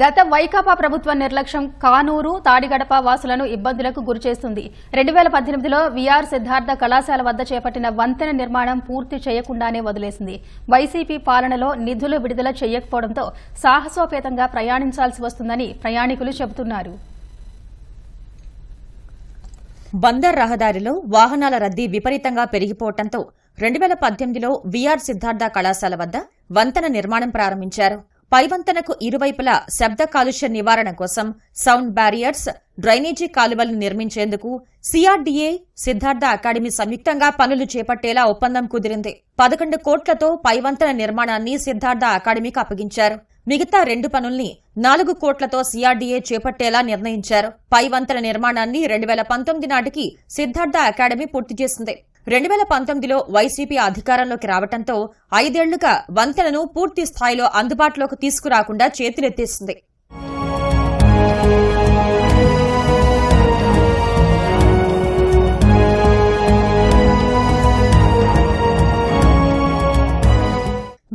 గత వైకాపా ప్రభుత్వ నిర్లక్ష్యం కానూరు తాడిగడప వాసులను ఇబ్బందులకు గురిచేస్తుంది రెండు వేల పద్దెనిమిదిలో విఆర్ సిద్ధార్థ కళాశాల వద్ద చేపట్టిన వంతెన నిర్మాణం పూర్తి చేయకుండానే వదిలేసింది. వైసీపీ పాలనలో నిధులు విడుదల చేయకపోవడంతో సాహసోపేతంగా ప్రయాణించాల్సి వస్తుందని ప్రయాణికులు చెబుతున్నారు. బందర్ రహదారిలో వాహనాల రద్దీ విపరీతంగా పెరిగిపోవడంతో రెండు వేల పద్దెనిమిదిలో విఆర్ సిద్ధార్థ కళాశాల వద్ద వంతెన నిర్మాణం ప్రారంభించారు. పైవంతనకు ఇరువైపులా శబ్ద కాలుష్య నివారణ కోసం సౌండ్ బ్యారియర్స్ డ్రైనేజీ కాలువలను నిర్మించేందుకు సిఆర్డీఏ సిద్ధార్థ అకాడమీ సంయుక్తంగా పనులు చేపట్టేలా ఒప్పందం కుదిరింది. పదకొండు కోట్లతో పైవంతన నిర్మాణాన్ని సిద్ధార్థ అకాడమీకి అప్పగించారు. మిగతా రెండు పనుల్ని నాలుగు కోట్లతో సిఆర్డీఏ చేపట్టేలా నిర్ణయించారు. పై వంతెన నిర్మాణాన్ని రెండు వేల పంతొమ్మిది నాటికి సిద్ధార్థ అకాడమీ పూర్తి చేసింది. రెండు వేల పంతొమ్మిదిలో వైసీపీ అధికారంలోకి రావడంతో ఐదేళ్ళుగా వంతెనను పూర్తి స్థాయిలో అందుబాటులోకి తీసుకురాకుండా చేతులెత్తేసింది.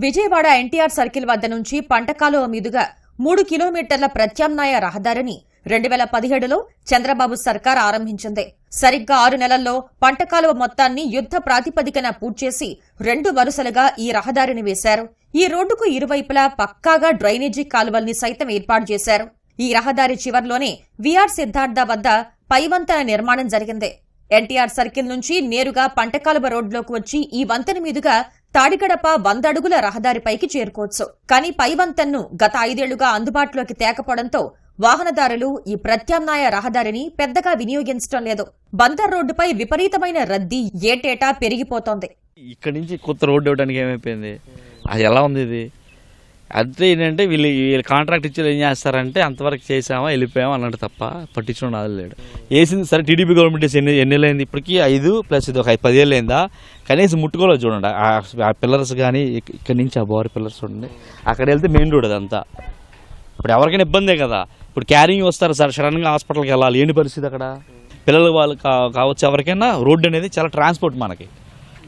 విజయవాడ ఎన్టీఆర్ సర్కిల్ వద్ద నుంచి పంటకాలువ మీదుగా మూడు కిలోమీటర్ల ప్రత్యామ్నాయ రహదారిని రెండు వేల పదిహేడులో చంద్రబాబు సర్కార్ ఆరంభించింది. సరిగ్గా ఆరు నెలల్లో పంటకాలువ మొత్తాన్ని యుద్ధ ప్రాతిపదికన పూడ్చేసి రెండు వరుసలుగా ఈ రహదారిని వేశారు. ఈ రోడ్డుకు ఇరువైపులా పక్కాగా డ్రైనేజీ కాలువల్ని సైతం ఏర్పాటు చేశారు. ఈ రహదారి చివర్లోనే విఆర్ సిద్ధార్థ వద్ద పైవంతన నిర్మాణం జరిగింది. ఎన్టీఆర్ సర్కిల్ నుంచి నేరుగా పంటకాలువ రోడ్లోకి వచ్చి ఈ వంతెన మీదుగా తాడిగడప వందడుగుల రహదారిపైకి చేరుకోవచ్చు. కానీ పై వంతెన్ను గత ఐదేళ్ళుగా అందుబాటులోకి తేకపోవడంతో వాహనదారులు ఈ ప్రత్యామ్నాయ రహదారిని పెద్దగా వినియోగించడం లేదు. బందర్ రోడ్డుపై విపరీతమైన రద్దీ ఏటేటా పెరిగిపోతోంది. ఇక్కడ నుంచి కొత్త రోడ్డు ఇవ్వడానికి ఏమైపోయింది? అది ఎలా ఉంది ఇది? అంతే ఏంటంటే వీళ్ళు వీళ్ళు కాంట్రాక్ట్ ఇచ్చి ఏం చేస్తారంటే అంతవరకు చేసామా వెళ్ళిపోయామా అన్నట్టు తప్ప పట్టించడం అది లేడు. వేసింది సరే టీడీపీ గవర్నమెంట్ వేసి ఎన్ని ఎన్నేళ్ళు అయింది ఇప్పటికీ ఐదు ప్లస్ ఇది ఒక ఐదు పదేళ్ళు అయిందా కనీసం ముట్టుకోలేదు చూడండి. ఆ- పిల్లర్స్ కానీ ఇక్కడ నుంచి ఆ బోర్ పిల్లర్స్ చూడండి అక్కడ వెళ్తే మెయిన్ రోడ్ అదంతా. ఇప్పుడు ఎవరికైనా ఇబ్బందే కదా. ఇప్పుడు క్యారింగ్ వస్తారు సార్ సడన్గా హాస్పిటల్కి వెళ్ళాలి. ఏంటి పరిస్థితి అక్కడ? పిల్లలు వాళ్ళు కా- కావచ్చు ఎవరికైనా రోడ్డు అనేది చాలా ట్రాన్స్పోర్ట్ మనకి.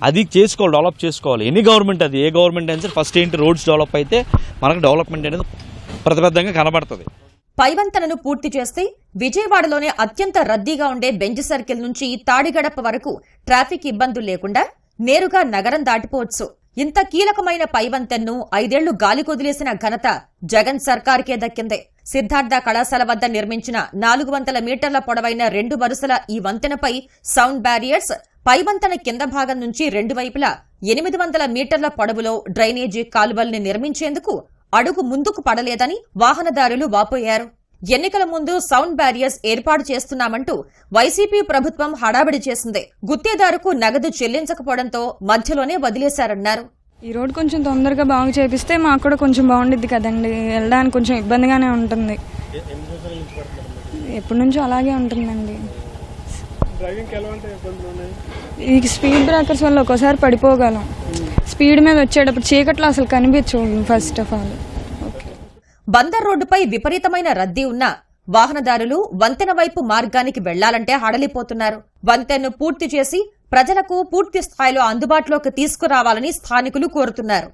అది చేసుకోవాలి డెవలప్ చేసుకోవాలి. ఎనీ గవర్నమెంట్ అది? ఏ గవర్నమెంట్ అయినా సరే ఫస్ట్ ఏంటి రోడ్స్ డెవలప్ అయితే మనకు డెవలప్మెంట్ అనేది ప్రతిబద్ధంగా కనబడుతుంది. పైవంతనను పూర్తి చేస్తే విజయవాడలోనే అత్యంత రద్దీగా ఉండే బెంజ్ సర్కిల్ నుంచి తాడిగడప వరకు ట్రాఫిక్ ఇబ్బందులు లేకుండా నేరుగా నగరం దాటిపోవచ్చు. ఇంత కీలకమైన పైవంతెన్ను ఐదేళ్ళు గాలికొదిలేసిన ఘనత జగన్ సర్కార్కే దక్కిందే. సిద్ధార్థ కళాశాల వద్ద నిర్మించిన నాలుగు వందల మీటర్ల పొడవైన రెండు వరుసల ఈ వంతెనపై సౌండ్ బ్యారియర్స్ పైవంతెన కింద భాగం నుంచి రెండు వైపులా ఎనిమిది వందల మీటర్ల పొడవులో డ్రైనేజీ కాలువల్ని నిర్మించేందుకు అడుగు ముందుకు పడలేదని వాహనదారులు వాపోయారు. ఎన్నికల ముందు సౌండ్ బ్యారియర్స్ ఏర్పాటు చేస్తున్నామంటూ వైసీపీ ప్రభుత్వం హడావిడి చేసింది. గుత్తేదారుకు నగదు చెల్లించకపోవడంతో మధ్యలోనే వదిలేశారన్నారు. ఈ రోడ్ కొంచెం తొందరగా బాగు చేపిస్తే మాకు కూడా కొంచెం బాగుండిద్ది కదండి. వెళ్ళడానికి కొంచెం ఇబ్బందిగానే ఉంటుంది. ఎప్పటి నుంచో అలాగే ఉంటుందండి. ఈ స్పీడ్ బ్రేకర్స్ వల్ల ఒక్కోసారి పడిపోగలం. స్పీడ్ మీద వచ్చేటప్పుడు చీకట్లో అసలు కనిపించవు ఫస్ట్ ఆఫ్ ఆల్. బందర్ రోడ్డుపై విపరీతమైన రద్దీ ఉన్నా వాహనదారులు వంతెన వైపు మార్గానికి వెళ్ళాలంటే హడలిపోతున్నారు వంతెన్ను పూర్తి చేసి ప్రజలకు పూర్తి స్థాయిలో అందుబాటులోకి తీసుకురావాలని స్థానికులు కోరుతున్నారు.